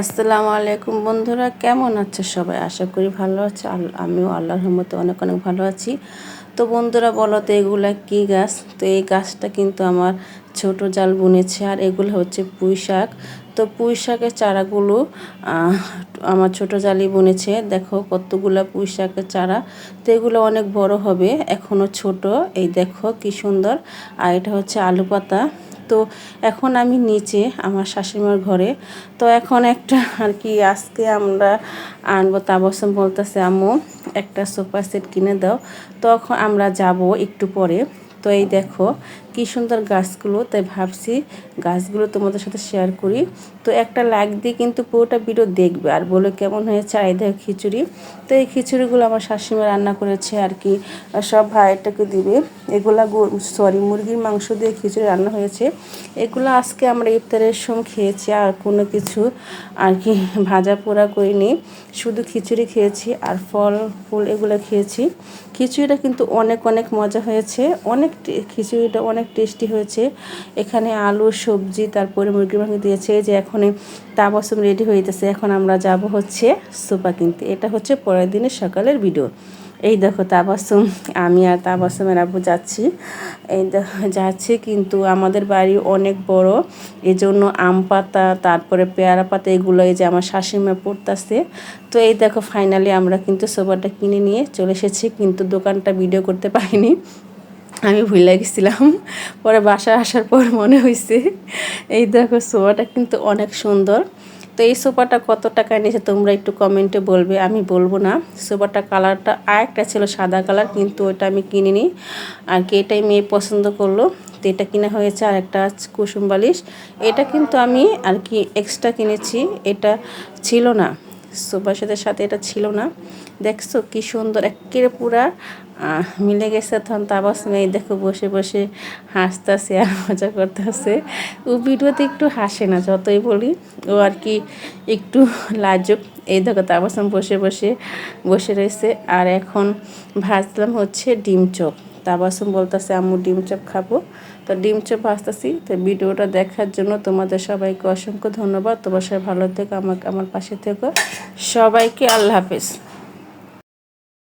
আসসালামু আলাইকুম বন্ধুরা, কেমন আছে সবাই? আশা করি ভালো আছে। আমিও আল্লাহর রহমতে অনেক অনেক ভালো আছি। তো বন্ধুরা, বলো তো এগুলা কী গাছ? তো এই গাছটা কিন্তু আমার ছোট জাল বুনেছে, আর এগুলো হচ্ছে পুঁই শাক। তো পুঁই শাকের চারাগুলো আমার ছোট জালি বুনেছে। দেখো কতগুলা পুঁই শাকের চারা। তো এগুলো অনেক বড় হবে এখনও ছোট। এই দেখো কি সুন্দর। আর এটা হচ্ছে আলু পাতা। তো এখন আমি নিচে আমার শাশুড়িমার ঘরে। তো এখন একটা আর কি, আজকে আমরা আনব তাবসম বলতেছে, আম্মু, একটা সোফা সেট কিনে দাও। তখন আমরা যাব একটু পরে। তো এই দেখো কি সুন্দর গাছগুলো, তাই ভাবছি গাছগুলো তোমাদের সাথে শেয়ার করি। তো একটা লাইক দিয়ে কিন্তু পুরোটা ভিডিও দেখবে আর বলে কেমন হয়েছে আর এই দেখো খিচুড়ি। তো এই খিচুড়িগুলো আমার শাশুড়ি রান্না করেছে আর কি সব ভাইটাকে দিবে। এগুলা সরি মুরগির মাংস দিয়ে খিচুড়ি রান্না হয়েছে। এগুলো আজকে আমরা ইফতারের সময় খেয়েছি, আর কোনো কিছু আর কি ভাজা পোড়া করিনি। শুধু খিচুড়ি খেয়েছি আর ফল, ফুল এগুলো খেয়েছি। খিচুড়িটা কিন্তু অনেক অনেক মজা হয়েছে। অনেক খিচুড়িটা অনেক টেস্টি হয়েছে। এখানে আলু, সবজি, তারপরে মুরগির মাংস দিয়েছে যে এখন তাবাসম রেডি হয়ে হইতেছে এখন আমরা যাব হচ্ছে সোপা কিনতে। এটা হচ্ছে পরের দিনের সকালের ভিডিও এই দেখো তাবাসুম আমি আর তাবাসুমের আব্বু যাচ্ছি। এই যাচ্ছি কিন্তু আমাদের বাড়ি অনেক বড়। এই জন্য আম পাতা, তারপরে পেয়ারা পাতা, এগুলো এই যে আমার শাশুড়িমা পড়তেছে তো এই দেখো ফাইনালি আমরা কিন্তু সোফাটা কিনে নিয়ে চলে এসেছি। কিন্তু দোকানটা ভিডিও করতে পারিনি। আমি ভুলে গেছিলাম। পরে বাসায় আসার পর মনে হয়েছে এই দেখো সোফাটা কিন্তু অনেক সুন্দর। তো এই সোফাটা কত টাকা নিয়েছে তোমরা একটু কমেন্টে বলবে, আমি বলব না। সোফাটা কালারটা আরেকটা ছিল সাদা কালার, কিন্তু ওটা আমি কিনিনি। আর কি এটাই মেয়ে পছন্দ করল, তো এটা কিনা হয়েছে আর একটা কুসুম বালিশ। এটা কিন্তু আমি আর কি এক্সট্রা কিনেছি, এটা ছিল না। সোফার সাথে এটা ছিল না। দেখছ কি সুন্দর, একেবারে পুরা মিলে গেছে তখন তাবাস মেয়ে। দেখো বসে বসে হাসতেছে আর মজা করতেছে। ও ভিডিওতে একটু হাসে না, যতই বলি, ও আর কি একটু লাজুক। এই দেখো তাবাসম বসে বসে বসে রয়েছে। আর এখন ভাজলাম হচ্ছে ডিম চপ তাবাসম বলতেছে, আম্মু, ডিম চপ খাব। তো ডিম চপ আসতেছি, তো ভিডিওটা দেখার জন্য তোমাদের সবাইকে অসংখ্য ধন্যবাদ। তোমার সবাই ভালো থেকো আমাকে আমার পাশে থেকো। সবাইকে আল্লাহ হাফেজ।